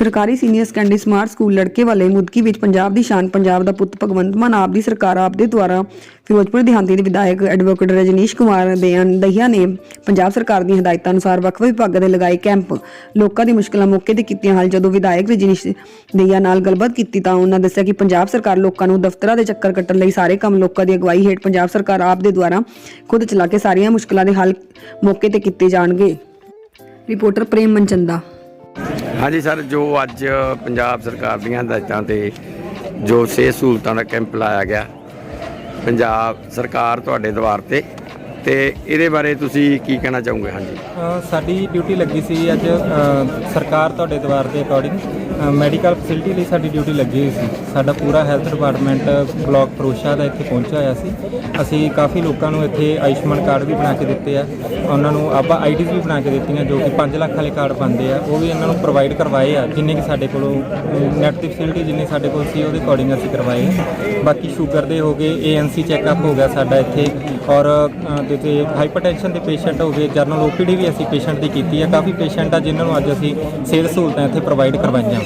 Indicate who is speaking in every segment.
Speaker 1: ਸਰਕਾਰੀ senior secondary smart school ਲੜਕੇ ਵਾਲੇ ਮੁਦਕੀ ਵਿੱਚ ਪੰਜਾਬ ਦੀ ਸ਼ਾਨ, ਪੰਜਾਬ ਦਾ ਪੁੱਤ ਭਗਵੰਤ ਮਾਨ, ਆਪ ਦੀ ਸਰਕਾਰ ਆਪ ਦੇ ਦੁਆਰਾ ਫਿਰੋਜ਼ਪੁਰ ਦਿਹਾਤੀ ਦੇ ਵਿਧਾਇਕ ਐਡਵੋਕੇਟ ਰਜਨੀਸ਼ ਕੁਮਾਰ ਦੇ ਦਹੀਆ ਨੇ ਪੰਜਾਬ ਸਰਕਾਰ ਦੀਆਂ ਹਦਾਇਤਾਂ ਅਨੁਸਾਰ ਵੱਖ-ਵੱਖ ਵਿਭਾਗਾਂ ਦੇ ਲਗਾਏ ਕੈਂਪ। ਲੋਕਾਂ ਦੀ ਮੁਸ਼ਕਲਾਂ ਮੌਕੇ ਤੇ ਕੀਤੀਆਂ ਹੱਲ ਜਦੋਂ ਵਿਧਾਇਕ ਰਜਨੀਸ਼ ਦਹੀਆ ਨਾਲ ਗੱਲਬਾਤ ਕੀਤੀ ਤਾਂ ਉਹਨਾਂ ਦੱਸਿਆ ਕਿ ਪੰਜਾਬ ਸਰਕਾਰ ਲੋਕਾਂ ਨੂੰ ਦਫ਼ਤਰਾਂ ਦੇ ਚੱਕਰ ਕੱਟਣ ਲਈ ਸਾਰੇ ਕੰਮ ਲੋਕਾਂ ਦੀ ਅਗਵਾਈ ਹੇਠ ਪੰਜਾਬ ਸਰਕਾਰ ਆਪ ਦੇ ਦੁਆਰਾ ਖੁਦ ਚਲਾ ਕੇ ਸਾਰੀਆਂ ਮੁਸ਼ਕਲਾਂ ਦੇ ਹੱਲ ਮੌਕੇ ਤੇ ਕੀਤੇ ਜਾਣਗੇ। ਰਿਪੋਰਟਰ ਪ੍ਰੇਮ ਮਨਚੰਦਾ
Speaker 2: ਹਾਂਜੀ ਸਰ, ਜੋ ਅੱਜ ਪੰਜਾਬ ਸਰਕਾਰ ਦੀਆਂ ਹਦਾਇਤਾਂ ਤੇ ਜੋ ਸਿਹਤ ਸਹੂਲਤਾਂ ਦਾ ਕੈਂਪ ਲਾਇਆ ਗਿਆ, ਪੰਜਾਬ ਸਰਕਾਰ ਤੁਹਾਡੇ ਦਵਾਰ ਤੇ ਤੇ ਇਹਦੇ ਬਾਰੇ ਤੁਸੀਂ ਕੀ ਕਹਿਣਾ ਚਾਹੋਗੇ? ਹਾਂਜੀ।
Speaker 3: ਸਾਡੀ ਡਿਊਟੀ ਲੱਗੀ ਸੀ ਅੱਜ ਸਰਕਾਰ ਤੁਹਾਡੇ ਦਵਾਰ ਦੇ ਅਕੋਰਡਿੰਗ ਮੈਡੀਕਲ ਫੈਸਿਲਿਟੀ ਲਈ ਸਾਡੀ ਡਿਊਟੀ ਲੱਗੀ ਹੋਈ ਸੀ। ਸਾਡਾ ਪੂਰਾ ਹੈਲਥ ਡਿਪਾਰਟਮੈਂਟ ਬਲਾਕ ਫਰੋਸ਼ਾ ਦਾ ਇੱਥੇ ਪਹੁੰਚਿਆ ਹੋਇਆ ਸੀ। ਅਸੀਂ ਕਾਫੀ ਲੋਕਾਂ ਨੂੰ ਇੱਥੇ ਆਯੁਸ਼ਮਾਨ ਕਾਰਡ ਵੀ ਬਣਾ ਕੇ ਦਿੱਤੇ ਆ। ਉਹਨਾਂ ਨੂੰ ਆਪਾਂ ਆਈਡੀਜ਼ ਵੀ ਬਣਾ ਕੇ ਦਿੱਤੀਆਂ ਜੋ ਕਿ 5 ਲੱਖ ਵਾਲੇ ਕਾਰਡ ਬਣਦੇ ਆ। ਉਹ ਵੀ ਇਹਨਾਂ ਨੂੰ ਪ੍ਰੋਵਾਈਡ ਕਰਵਾਏ ਆ ਜਿੰਨੇ ਕਿ ਸਾਡੇ ਕੋਲੋਂ ਨੈਟ ਦੀ ਫੈਸਿਲਿਟੀ ਜਿੰਨੀ ਸਾਡੇ ਕੋਲ ਸੀ ਉਹਦੇ ਅਕੋਰਡਿੰਗ ਅਸੀਂ ਕਰਵਾਏ ਬਾਕੀ ਸ਼ੂਗਰ ਦੇ ਹੋ ਗਏ ਏਐਨਸੀ ਚੈੱਕਅਪ ਹੋ ਗਿਆ ਸਾਡਾ ਇੱਥੇ। ਔਰ ਅ, ਤੇ ਤੇ ਹਾਈਪਰਟੈਂਸ਼ਨ ਦੇ ਪੇਸ਼ੈਂਟ ਹੋ ਗਏ ਜਰਨਲ ਓਪੀਡੀ ਵੀ ਅਸੀਂ ਪੇਸ਼ੈਂਟ ਦੀ ਕੀਤੀ ਆ। ਕਾਫੀ ਪੇਸ਼ੈਂਟ ਆ ਜਿਨ੍ਹਾਂ ਨੂੰ ਅੱਜ ਅਸੀਂ ਸਿਹਤ ਸਹੂਲਤਾਂ ਇੱਥੇ ਪ੍ਰੋਵਾਈਡ ਕਰਵਾਈਆਂ।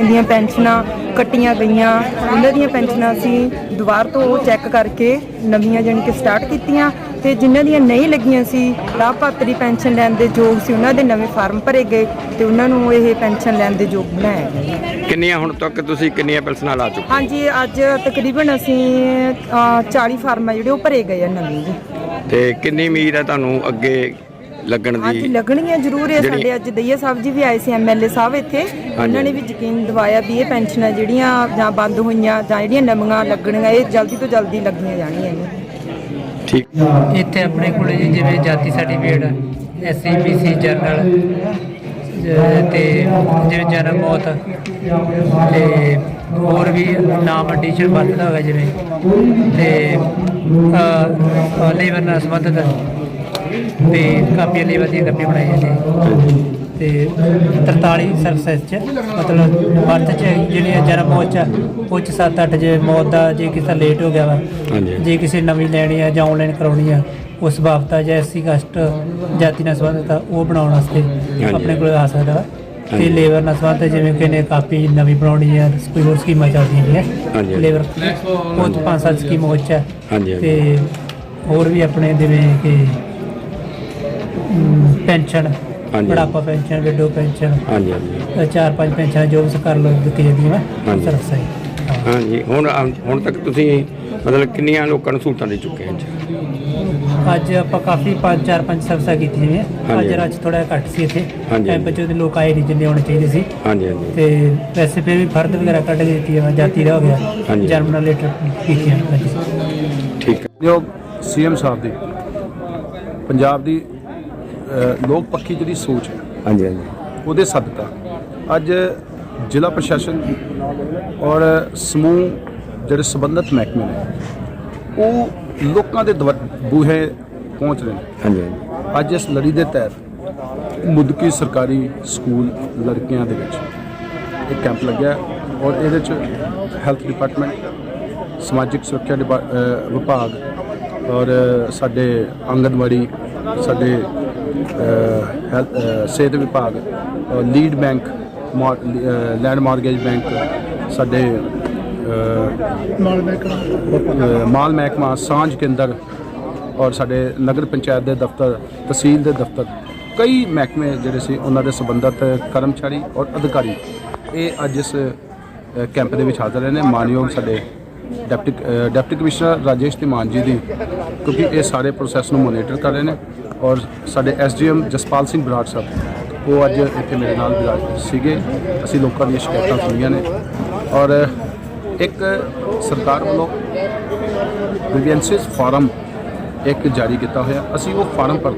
Speaker 4: ਦੀਆਂ ਪੈਨਸ਼ਨਾਂ ਕੱਟੀਆਂ ਗਈਆਂ। ਉਹਨਾਂ ਦੀਆਂ ਪੈਨਸ਼ਨਾਂ ਅਸੀਂ ਦੁਬਾਰ ਤੋਂ ਉਹ ਚੈੱਕ ਕਰਕੇ ਨਵੀਆਂ ਜਾਣੀ ਕਿ ਸਟਾਰਟ ਕੀਤੀਆਂ ਤੇ ਜਿਨ੍ਹਾਂ ਦੀਆਂ ਨਹੀਂ ਲੱਗੀਆਂ ਸੀ ਲਾਭਪਾਤਰੀ ਪੈਨਸ਼ਨ ਲੈਣ ਦੇ ਯੋਗ ਸੀ ਉਹਨਾਂ ਦੇ ਨਵੇਂ ਫਾਰਮ ਭਰੇ ਗਏ ਤੇ ਉਹਨਾਂ ਨੂੰ ਇਹ ਪੈਨਸ਼ਨ ਲੈਣ ਦੇ ਯੋਗ ਬਣਾਇਆ ਗਿਆ।
Speaker 2: ਕਿੰਨੀਆਂ ਹੁਣ ਤੱਕ ਤੁਸੀਂ ਕਿੰਨੀਆਂ ਪੈਨਸ਼ਨਾਂ ਲਾ ਚੁੱਕੇ
Speaker 4: ਹਾਂਜੀ ਅੱਜ ਤਕਰੀਬਨ ਅਸੀਂ ਅ, 40 ਫਾਰਮ ਆ ਜਿਹੜੇ ਉਹ ਭਰੇ ਗਏ ਆ ਨਵੇਂ ਜੀ।
Speaker 2: ਤੇ ਕਿੰਨੀ ਉਮੀਦ ਹੈ ਤੁਹਾਨੂੰ ਅੱਗੇ ਲੱਗਣ
Speaker 4: ਹਾਂਜੀ
Speaker 2: ਦੀ
Speaker 4: ਲੱਗਣਗੀਆਂ ਜ਼ਰੂਰ ਇਹ
Speaker 2: ਜਿਹੜੀ-
Speaker 4: ਸਾਡੇ ਅੱਜ ਦਈਆ ਸਾਹਿਬ ਜੀ ਵੀ ਆਏ ਸੀ ਐਮਐਲਏ ਸਾਹਿਬ ਇੱਥੇ। ਉਹਨਾਂ ਨੇ ਵੀ ਯਕੀਨ ਦਿਵਾਇਆ ਵੀ ਇਹ ਪੈਨਸ਼ਨਾਂ ਜਿਹੜੀਆਂ ਜਾਂ ਬੰਦ ਹੋਈਆਂ ਜਾਂ ਜਿਹੜੀਆਂ ਨਵੀਆਂ ਲੱਗਣੀਆਂ ਇਹ ਜਲਦੀ ਤੋਂ ਜਲਦੀ ਲੱਗੀਆਂ ਜਾਣਗੀਆਂ ਜੀ।
Speaker 2: ਠੀਕ।
Speaker 5: ਇੱਥੇ ਆਪਣੇ ਕੋਲੇ ਜੀ ਜਿਵੇਂ ਜਾਤੀ ਸਰਟੀਫਿਕੇਟ ਐਸਸੀ ਬੀਸੀ ਜਨਰਲ ਜ- ਤੇ ਜਿਵੇਂ ਜਨਮ ਮੌਤ ਤੇ ਹੋਰ ਵੀ ਨਾਮ ਐਡੀਸ਼ਨ ਵੱਧਦਾ ਹੋਗਾ ਜਿਵੇਂ ਤੇ ਲੇਬਰ ਨਾਲ ਸੰਬੰਧਿਤ। ਤੇ ਕਾਪੀਆਂ ਲੇਬਰ ਦੀਆਂ ਕਾਪੀਆਂ ਬਣਾਈਆਂ ਜਾਂਦੀਆਂ ਤੇ 43 ਸਰਵਿਸ ਚ ਮਤਲਬ ਬਰਥ ਚ ਜਿਹੜੀਆਂ ਜਨਮ ਮੌਤ ਚ ਉਹ ਚ 7-8 ਜੇ ਮੌਤ ਦਾ ਜੇ ਕਿਸੇ ਲੇਟ ਹੋ ਗਿਆ ਵਾ। ਜੇ ਕਿਸੇ ਨਵੀਂ ਲੈਣੀ ਆ ਜਾਂ ਆਨਲਾਈਨ ਕਰਾਉਣੀ ਆ ਉਸ ਬਾਬਤ ਜਾਂ ਐਸਸੀ ਕਾਸਟ ਜਾਤੀ ਨਾਲ ਸੰਬੰਧਿਤ ਉਹ ਬਣਾਉਣ ਵਾਸਤੇ ਆਪਣੇ ਕੋਲ ਆ ਸਕਦਾ ਵਾ ਤੇ। ਲੇਬਰ ਨਾਲ ਸੰਬੰਧਿਤ ਜਿਵੇਂ ਕਿ ਨੇ ਕਾਪੀ ਨਵੀਂ ਬਣਾਉਣੀ ਆ ਕੋਈ ਹੋਰ ਸਕੀਮਾਂ ਚੱਲਦੀਆਂ ਨੇ। ਲੇਬਰ ਉਹ ਪੰਜ ਸੱਤ ਸਕੀਮ ਹੋ ਚਾ। ਤੇ ਹੋਰ ਵੀ ਆਪਣੇ ਜਿਵੇਂ ਕਿ ਪੈਨਸ਼ਨ
Speaker 2: ਹਾਂਜੀ।
Speaker 5: ਬੁਢਾਪਾ ਪੈਨਸ਼ਨ ਵਿਡੋ ਪੈਨਸ਼ਨ
Speaker 2: ਹਾਂਜੀ ਹਾਂਜੀ
Speaker 5: ਅ, ਚਾਰ ਪੰਜ ਪੈਨਸ਼ਨ ਜੋ ਸਰਕਾਰ ਲੋਕ ਦਿੱਤੀ ਜਾਂਦੀਆਂ ਵਾ
Speaker 2: ਹਾਂਜੀ।
Speaker 5: ਸਰਵਿਸ ਹੈ
Speaker 2: ਹਾਂਜੀ ਹੁਣ ਹੁਣ ਤੱਕ ਤੁਸੀਂ ਮਤਲਬ ਕਿੰਨੀਆਂ ਲੋਕਾਂ ਨੂੰ ਸਹੂਲਤਾਂ ਦੇ ਚੁੱਕੇ ਹੋ ਜੀ
Speaker 5: ਅੱਜ ਆਪਾਂ ਕਾਫੀ ਪੰਜ ਚਾਰ ਪੰਜ ਸਰਵਿਸਾਂ ਕੀਤੀਆਂ ਨੇ ਅੱਜ
Speaker 2: ਹਾਂਜੀ।
Speaker 5: ਰਾਤ ਥੋੜਾ ਘੱਟ ਸੀ ਇੱਥੇ
Speaker 2: ਹਾਂਜੀ।
Speaker 5: ਟਾਈਮ ਬੱਚੇ ਦੇ ਲੋਕ ਆਏ ਨਹੀਂ ਜਿੰਨੇ ਆਉਣੇ ਚਾਹੀਦੇ ਸੀ
Speaker 2: ਹਾਂਜੀ ਹਾਂਜੀ
Speaker 5: ਤੇ ਵੈਸੇ ਫਿਰ ਵੀ ਫਰਦ ਵਗੈਰਾ ਕੱਢ ਕੇ ਦਿੱਤੀ ਹੈ ਜਾਤੀ ਦਾ ਹੋ ਗਿਆ
Speaker 2: ਹਾਂਜੀ।
Speaker 5: ਨਾਲ ਰਿਲੇਟਡ ਕੀਤੀਆਂ ਹਾਂਜੀ
Speaker 2: ਠੀਕ ਹੈ
Speaker 6: ਜੋ ਸੀਐਮ ਸਾਹਿਬ ਦੀ ਪੰਜਾਬ ਦੀ ਅ, ਲੋਕ ਪੱਖੀ ਜਿਹੜੀ ਸੋਚ ਹੈ
Speaker 2: ਹਾਂਜੀ ਹਾਂਜੀ।
Speaker 6: ਉਹਦੇ ਸਦਕਾ ਅੱਜ ਜ਼ਿਲ੍ਹਾ ਪ੍ਰਸ਼ਾਸਨ ਔਰ ਸਮੂਹ ਜਿਹੜੇ ਸੰਬੰਧਿਤ ਮਹਿਕਮੇ ਨੇ ਉਹ ਲੋਕਾਂ ਦੇ ਦਵ- ਬੂਹੇ ਪਹੁੰਚ ਰਹੇ ਨੇ।
Speaker 2: ਹਾਂਜੀ ਹਾਂਜੀ।
Speaker 6: ਅੱਜ ਇਸ ਲੜੀ ਦੇ ਤਹਿਤ ਮੁਦਕੀ ਸਰਕਾਰੀ ਸਕੂਲ ਲੜਕੀਆਂ ਦੇ ਵਿੱਚ ਇੱਕ ਕੈਂਪ ਲੱਗਿਆ ਔਰ ਇਹਦੇ ਚ ਹੈਲਥ ਡਿਪਾਰਟਮੈਂਟ ਸਮਾਜਿਕ ਸੁਰੱਖਿਆ ਡਿਪਾ- ਵਿਭਾਗ ਔਰ ਸਾਡੇ ਆਂਗਨਵਾੜੀ ਸਾਡੇ ਸਿਹਤ ਵਿਭਾਗ ਲੀਡ ਬੈਂਕ, ਮਾਰ- ਲੈਂਡ ਮਾਰਗੇਜ ਬੈਂਕ, ਸਾਡੇ ਮਾਲ ਮਹਿਕਮਾ ਮਾਲ ਮਹਿਕਮਾ, ਸਾਂਝ ਕੇਂਦਰ ਔਰ ਸਾਡੇ ਨਗਰ ਪੰਚਾਇਤ ਦੇ ਦਫ਼ਤਰ, ਤਹਿਸੀਲ ਦੇ ਦਫ਼ਤਰ, ਕਈ ਮਹਿਕਮੇ ਜਿਹੜੇ ਸੀ, ਉਹਨਾਂ ਦੇ ਸੰਬੰਧਤ ਕਰਮਚਾਰੀ ਔਰ ਅਧਿਕਾਰੀ, ਇਹ ਅੱਜ ਇਸ ਕੈਂਪ ਦੇ ਵਿੱਚ ਹਾਜ਼ਰ ਰਹੇ ਨੇ। ਮਾਨਯੋਗ ਸਾਡੇ deputy deputy commissioner Rajesh Dhiman ji ਦੀ, ਕਿਉਂਕਿ ਇਹ ਸਾਰੇ ਪ੍ਰੋਸੈਸ ਨੂੰ ਮੋਨੀਟਰ ਕਰ ਰਹੇ ਨੇ ਔਰ ਸਾਡੇ ਐਸਡੀਐਮ ਜਸਪਾਲ ਸਿੰਘ ਬਰਾੜ ਸਾਹਿਬ ਉਹ ਅੱਜ ਇੱਥੇ ਮੇਰੇ ਨਾਲ ਵਿਰਾਜ ਸੀਗੇ। ਅਸੀਂ ਲੋਕਾਂ ਦੀਆਂ ਸ਼ਿਕਾਇਤਾਂ ਸੁਣੀਆਂ ਨੇ। ਔਰ ਇੱਕ ਸਰਕਾਰ ਵੱਲੋਂ ਗ੍ਰੀਵੈਂਸਿਸ ਫਾਰਮ ਇੱਕ ਜਾਰੀ ਕੀਤਾ ਹੋਇਆ। ਅਸੀਂ ਉਹ ਫਾਰਮ ਭਰ